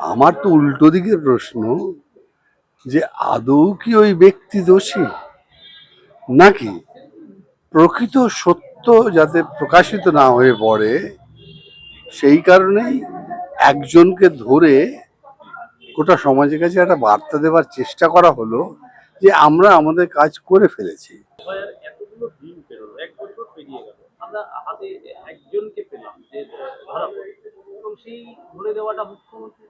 আমার তো উল্টো দিকের প্রশ্ন যে আদৌ কি ওই ব্যক্তি দোষী? নাকি প্রকৃত সত্য যাতে প্রকাশিত না হয়ে পড়ে, সেই কারণেই একজনকে ধরে গোটা সমাজের কাছে একটা বার্তা দেওয়ার চেষ্টা করা হলো যে আমরা আমাদের কাজ করে ফেলেছি। একজনকে পেলাম যে ধরা এবং সেই ধরে দেওয়াটা মুখ্যমন্ত্রী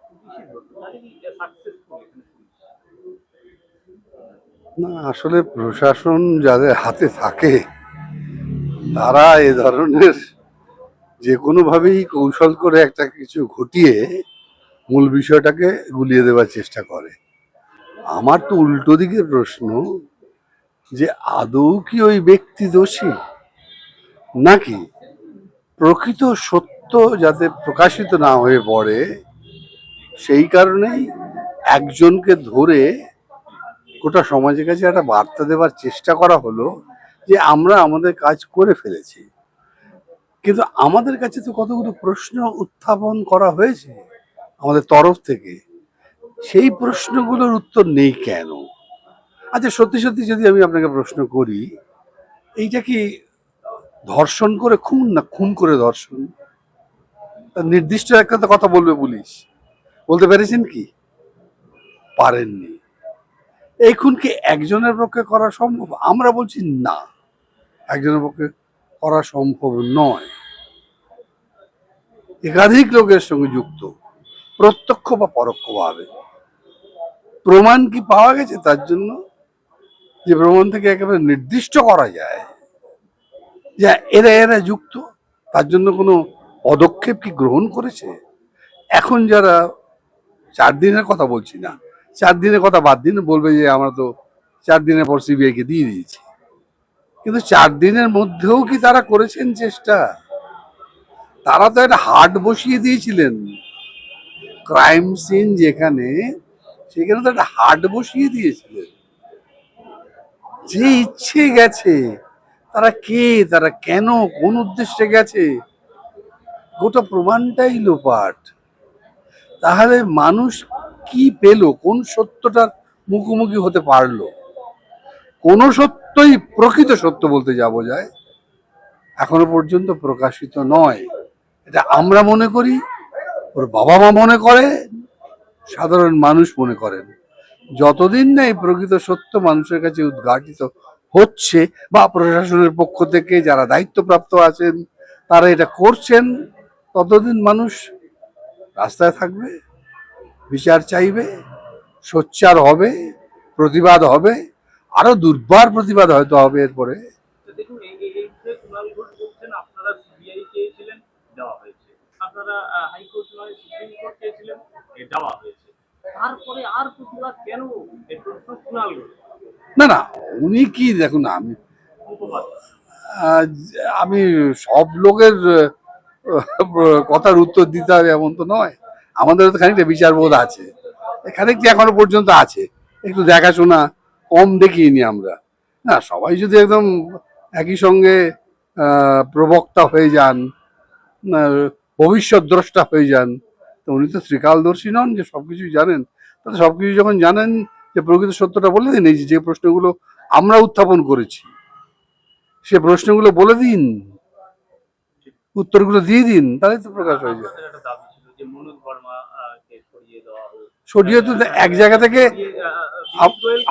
না, আসলে প্রশাসন যাদের হাতে থাকে, তারা এ ধরনের যে কোনোভাবেই কৌশল করে একটা কিছু ঘটিয়ে মূল বিষয়টাকে গুলিয়ে দেওয়ার চেষ্টা করে। আমার তো উল্টো দিকের প্রশ্ন যে আদৌ কি ওই ব্যক্তি দোষী? নাকি প্রকৃত সত্য যাতে প্রকাশিত না হয়ে পড়ে সেই কারণেই একজনকে ধরে গোটা সমাজের কাছে একটা বার্তা দেওয়ার চেষ্টা করা হলো যে আমরা আমাদের কাজ করে ফেলেছি। কিন্তু আমাদের কাছে তো কতগুলো প্রশ্ন উত্থাপন করা হয়েছে আমাদের তরফ থেকে। সেই প্রশ্নগুলোর উত্তর নেই কেন? আচ্ছা সত্যি সত্যি যদি আমি আপনাকে প্রশ্ন করি, এইটা কি ধর্ষণ করে খুন না খুন করে ধর্ষণ? নির্দিষ্ট একটা কথা বলবে পুলিশ। বলতে পেরেছেন কি? পারেননি। এই খুন কি একজনের পক্ষে করা সম্ভব? আমরা বলছি না। একজনের পক্ষে করা সম্ভব নয়। একাধিক লোকের সঙ্গে যুক্ত, প্রত্যক্ষ বা পরোক্ষভাবে। প্রমাণ কি পাওয়া গেছে তার জন্য? যে প্রমাণ থেকে একেবারে নির্দিষ্ট করা যায়। যে এরা এরা যুক্ত, তার জন্য কোনো পদক্ষেপ কি গ্রহণ করেছে? এখন যারা চার দিনের কথা বলছি না। চার দিনের কথা বাদ দিন, বলবে যে আমরা তো চার দিনের পর সিবিআই কে দিয়ে দিয়েছি। কিন্তু চার দিনের মধ্যেও কি তারা করেছেন চেষ্টা? তারা তো একটা হাট বসিয়ে দিয়েছিলেন। ক্রাইম সিন যেখানে, সেখানে তো একটা হাট বসিয়ে দিয়েছিলেন। যে ইচ্ছে গেছে, তারা কে, তারা কেন, কোন উদ্দেশ্যে গেছে, গোটা প্রমাণটাই লোপাট। তাহলে মানুষ কি পেল? কোন সত্যটার মুখোমুখি হতে পারল? কোন সত্যই প্রকৃত সত্য বলতে যাব যায়, এখনও পর্যন্ত প্রকাশিত নয়। এটা আমরা মনে করি, ওর বাবা মা মনে করে, সাধারণ মানুষ মনে করেন। যতদিন না এই প্রকৃত সত্য মানুষের কাছে উদ্ঘাটিত হচ্ছে বা প্রশাসনের পক্ষ থেকে যারা দায়িত্বপ্রাপ্ত আছেন, তারা এটা করছেন, ততদিন মানুষ রাস্তায় থাকবে বিচার চাইবে সোচ্চার হবে প্রতিবাদ হবে আরও দুর্বার প্রতিবাদ হয়তো হবে এরপরে। না না উনি কি দেখুন আমি আমি সব লোকের কথার উত্তর দিতে হবে এমন তো নয়। আমাদের তো খানিকটা বিচারবোধ আছে। খানিকটা এখনও পর্যন্ত আছে। একটু দেখাশোনা কম দেখিনি আমরা। না, সবাই যদি একদম একই সঙ্গে প্রবক্তা হয়ে যান ভবিষ্যৎ দ্রষ্টা হয়ে যান, তো উনি তো শ্রীকালদর্শী নন যে সব কিছুই জানেন। তাহলে সব কিছু যখন জানেন যে প্রকৃত সত্যটা বলে দিন, এই যে- যে প্রশ্নগুলো আমরা উত্থাপন করেছি, সে প্রশ্নগুলো বলে দিন। উত্তরগুলো দিয়ে দিন তাহলে তো প্রকাশ হয়ে যায়। সরিয়ে তো এক জায়গা থেকে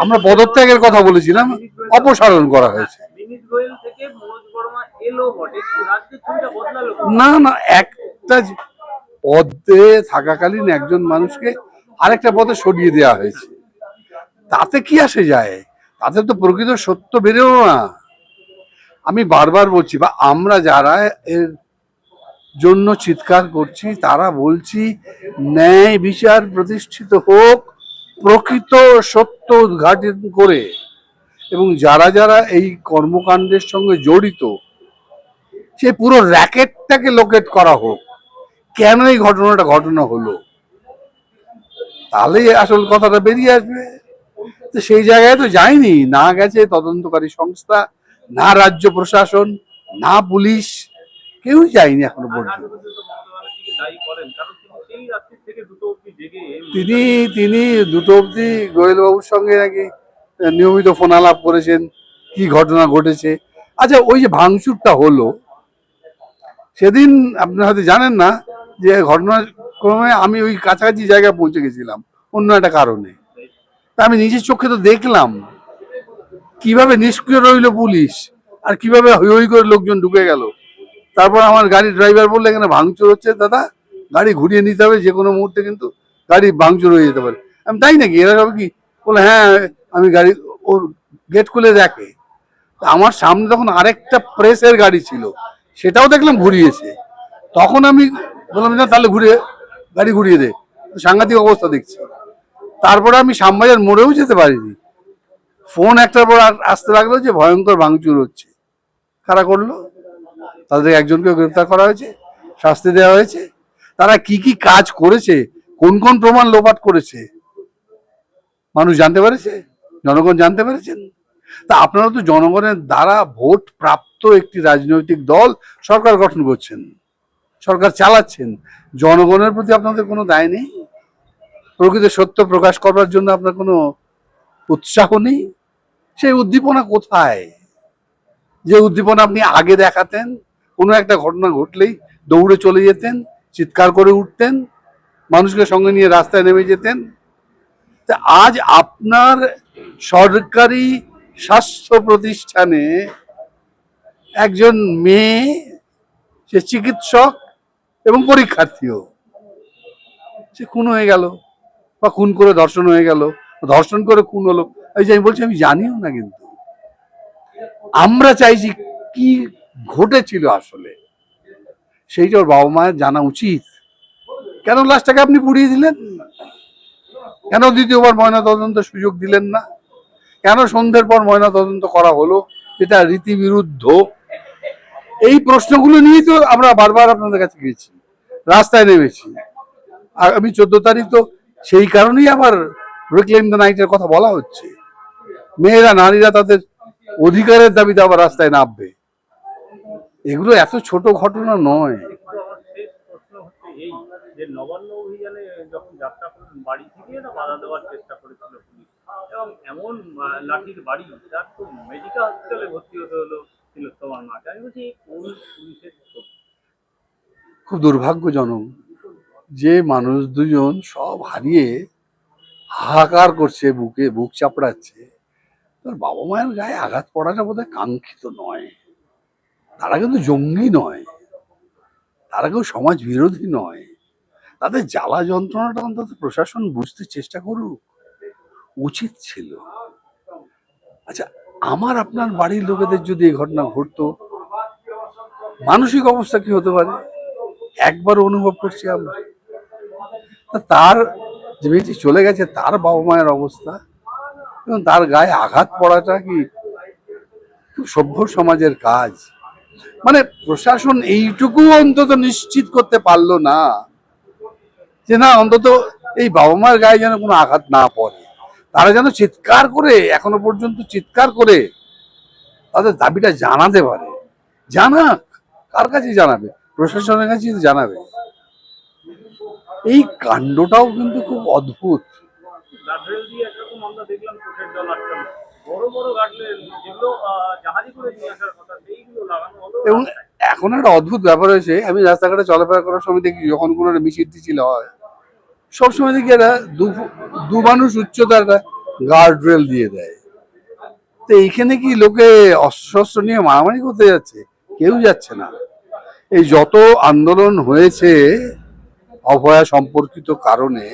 আমরা পদত্যাগের কথা বলেছিলাম অপসারণ করা হয়েছে। বদলালো কেন? না না একটা পদে থাকাকালীন একজন মানুষকে আরেকটা পদে সরিয়ে দেওয়া হয়েছে। তাতে কি আসে যায়? তাতে তো প্রকৃত সত্য বেরোলো না। আমি বারবার বলছি বা আমরা যারা এর জন্য চিৎকার করছি, তারা বলছি, ন্যায় বিচার প্রতিষ্ঠিত হোক, প্রকৃত সত্য উদ্ঘাটন করে। এবং যারা যারা এই কর্মকাণ্ডের সঙ্গে জড়িত, সে পুরো র্যাকেটটাকে লোকেট করা হোক। কেন এই ঘটনাটা ঘটনা হলো? তাহলেই আসল কথাটা বেরিয়ে আসবে। তো সেই জায়গায় তো যায়নি। না গেছে তদন্তকারী সংস্থা, না রাজ্য প্রশাসন, না পুলিশ। কেউই যায়নি এখনও পর্যন্ত। তিনি তিনি দুটো অবধি গোয়েলবাবুর সঙ্গে নাকি নিয়মিত ফোন আলাপ করেছেন কি ঘটনা ঘটেছে। আচ্ছা ওই যে ভাঙচুরটা হলো সেদিন আপনি হয়তো জানেন না যে ঘটনাক্রমে আমি ওই কাছাকাছি জায়গায় পৌঁছে গেছিলাম অন্য একটা কারণে। তা আমি নিজের চোখে তো দেখলাম কীভাবে নিষ্ক্রিয় রইল পুলিশ আর কীভাবে হই হই করে লোকজন ঢুকে গেল। তারপর আমার গাড়ির ড্রাইভার বললে, এখানে ভাঙচুর হচ্ছে দাদা, গাড়ি ঘুরিয়ে নিতে হবে যে কোনো মুহূর্তে কিন্তু গাড়ি ভাঙচুর হয়ে যেতে পারে। আমি তাই নাকি? এরা সব কি? বলে হ্যাঁ আমি গাড়ি, ওর গেট খুলে দেখে। আমার সামনে তখন আরেকটা প্রেসের গাড়ি ছিল, সেটাও দেখলাম ঘুরিয়েছে। তখন আমি বললাম, না, তাহলে ঘুরে, গাড়ি ঘুরিয়ে দে। সাংঘাতিক অবস্থা দেখছি। তারপরে আমি শ্যামবাজার মোড়েও যেতে পারিনি। ফোন একটার পর আসতে লাগল যে ভয়ঙ্কর ভাঙচুর হচ্ছে। কারা করল? তাদের একজনকে গ্রেফতার করা হয়েছে, শাস্তি দেওয়া হয়েছে। তারা কি কি কাজ করেছে, কোন কোন প্রমাণ লোপাট করেছে, মানুষ জানতে পেরেছে? জনগণ জানতে পেরেছেন? তা আপনারা তো জনগণের দ্বারা ভোট প্রাপ্ত একটি রাজনৈতিক দল সরকার গঠন করছেন, সরকার চালাচ্ছেন। জনগণের প্রতি আপনাদের কোনো দায় নেই? প্রকৃত সত্য প্রকাশ করবার জন্য আপনার কোনো উৎসাহ নেই? সেই উদ্দীপনা কোথায়? যে উদ্দীপনা আপনি আগে দেখাতেন কোনো একটা ঘটনা ঘটলেই দৌড়ে চলে যেতেন, চিৎকার করে উঠতেন, মানুষকে সঙ্গে নিয়ে রাস্তায় নেমে যেতেন। তা আজ আপনার সরকারি স্বাস্থ্য প্রতিষ্ঠানে একজন মেয়ে, সে চিকিৎসক এবং পরীক্ষার্থীও। সে খুন হয়ে গেল বা খুন করে ধর্ষণ হয়ে গেল, ধর্ষণ করে খুন হলো। এই যে আমি বলছি, আমি জানিও না কিন্তু। আমরা চাইছি কি ঘটেছিল আসলে। সেইটা ওর বাবা মায়ের জানা উচিত। কেন লাশটাকে আপনি পুড়িয়ে দিলেন? কেন দ্বিতীয়বার ময়না তদন্ত সুযোগ দিলেন না? কেন সন্ধ্যের পর ময়না তদন্ত করা হলো? এটা রীতিবিরুদ্ধ। এই প্রশ্নগুলো নিয়েই তো আমরা বারবার আপনাদের কাছে গেছি রাস্তায় নেমেছি। আর আমি চোদ্দ তারিখ তো সেই কারণেই আবার রিক্লেম দ্য নাইটের কথা বলা হচ্ছে। মেয়েরা, নারীরা তাদের অধিকারের দাবিতে আবার রাস্তায় নামবে। এগুলো এত ছোট ঘটনা নয়। এই যে নবান্ন যখন যাত্রা বাড়ি থেকে দেওয়ার চেষ্টা এমন বাড়ি মেডিকেল ভর্তি হতে হলো খুব দুর্ভাগ্যজনক যে মানুষ দুজন সব হারিয়ে হাহাকার করছে, বুকে বুক চাপড়াচ্ছে। তার বাবা মায়ের গায়ে আঘাত পড়াটা বোধহয় কাঙ্ক্ষিত নয়। তারা কিন্তু জঙ্গি নয়। তারা কেউ সমাজ বিরোধী নয়। তাদের জ্বালা যন্ত্রণাটা অন্তত প্রশাসন বুঝতে চেষ্টা করুক। উচিত ছিল। আচ্ছা আমার আপনার বাড়ির লোকেদের যদি এই ঘটনা ঘটতো, মানসিক অবস্থা কি হতে পারে? একবার অনুভব করছি আমরা। তার যে মেয়েটি চলে গেছে, তার বাবা মায়ের অবস্থা এবং তার গায়ে আঘাত পড়াটা কি সভ্য সমাজের কাজ। মানে প্রশাসন এইটুকু অন্তত নিশ্চিত করতে পারল না যে না, অন্তত এই বাবা মার গায়ে যেন কোনো আঘাত না পড়ে। তারা যেন চিৎকার করে, এখনও পর্যন্ত চিৎকার করে, তাদের দাবিটা জানাতে পারে। জানাক, কার কাছে জানাবে? প্রশাসনের কাছে জানাবে। এই কাণ্ডটাও কিন্তু খুব অদ্ভুত। এবং এখন একটা অদ্ভুত ব্যাপার হয়েছে, আমি রাস্তাঘাটে চলাফেরা করার সময় দেখি যখন কোনো একটা মিছিল টিছিল হয়। সবসময় দেখি একটা দু মানুষ উচ্চতার একটা গার্ড রেল দিয়ে দেয়। তো এইখানে কি লোকে অস্ত্র নিয়ে মারামারি করতে যাচ্ছে? কেউ যাচ্ছে না। এই যত আন্দোলন হয়েছে, অভয়া সম্পর্কিত কারণে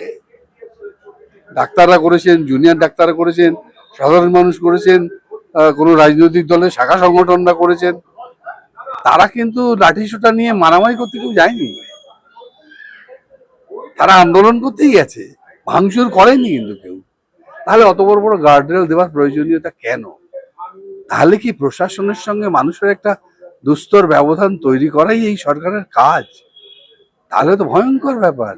ডাক্তাররা করেছেন জুনিয়র ডাক্তাররা করেছেন, সাধারণ মানুষ করেছেন কোনো রাজনৈতিক দলের শাখা সংগঠনরা করেছেন। তারা কিন্তু লাঠি সোটা নিয়ে মারামারি করতে কেউ যায়নি। তারা আন্দোলন করতেই গেছে। ভাঙচুর করেনি কিন্তু কেউ। তাহলে অত বড় বড় গার্ডরেল দেওয়ার প্রয়োজনীয়তা কেন? তাহলে কি প্রশাসনের সঙ্গে মানুষের একটা দুস্তর ব্যবধান তৈরি করাই এই সরকারের কাজ? তাহলে তো ভয়ঙ্কর ব্যাপার।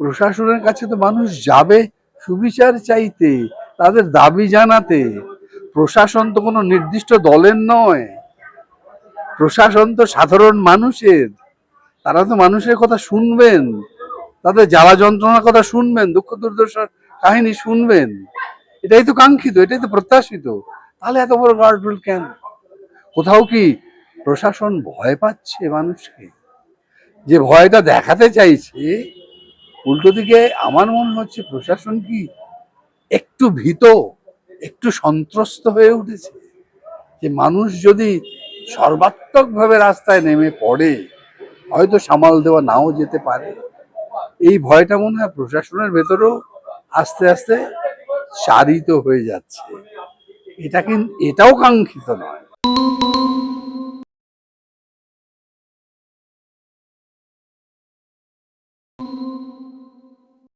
প্রশাসনের কাছে তো মানুষ যাবে সুবিচার চাইতে, তাদের দাবি জানাতে। প্রশাসন তো কোনো নির্দিষ্ট দলের নয়। প্রশাসন তো সাধারণ মানুষের। তারা তো মানুষের কথা শুনবেন। তাদের জ্বালা যন্ত্রণার কথা শুনবেন, দুঃখ দুর্দশার কাহিনী শুনবেন। এটাই তো কাঙ্ক্ষিত, এটাই তো প্রত্যাশিত। তাহলে এত বড় গার্ডবিল কেন? কোথাও কি প্রশাসন ভয় পাচ্ছে মানুষকে? যে ভয়টা দেখাতে চাইছে, উল্টো দিকে আমার মনে হচ্ছে প্রশাসন কি একটু ভীত, একটু সন্ত্রস্ত হয়ে উঠেছে। যে মানুষ যদি সর্বাত্মকভাবে রাস্তায় নেমে পড়ে, হয়তো সামাল দেওয়া নাও যেতে পারে। এই ভয়টা মনে হয় প্রশাসনের ভেতরেও আস্তে আস্তে সারিত হয়ে যাচ্ছে। এটা কিন্তু এটাও কাঙ্ক্ষিত নয়।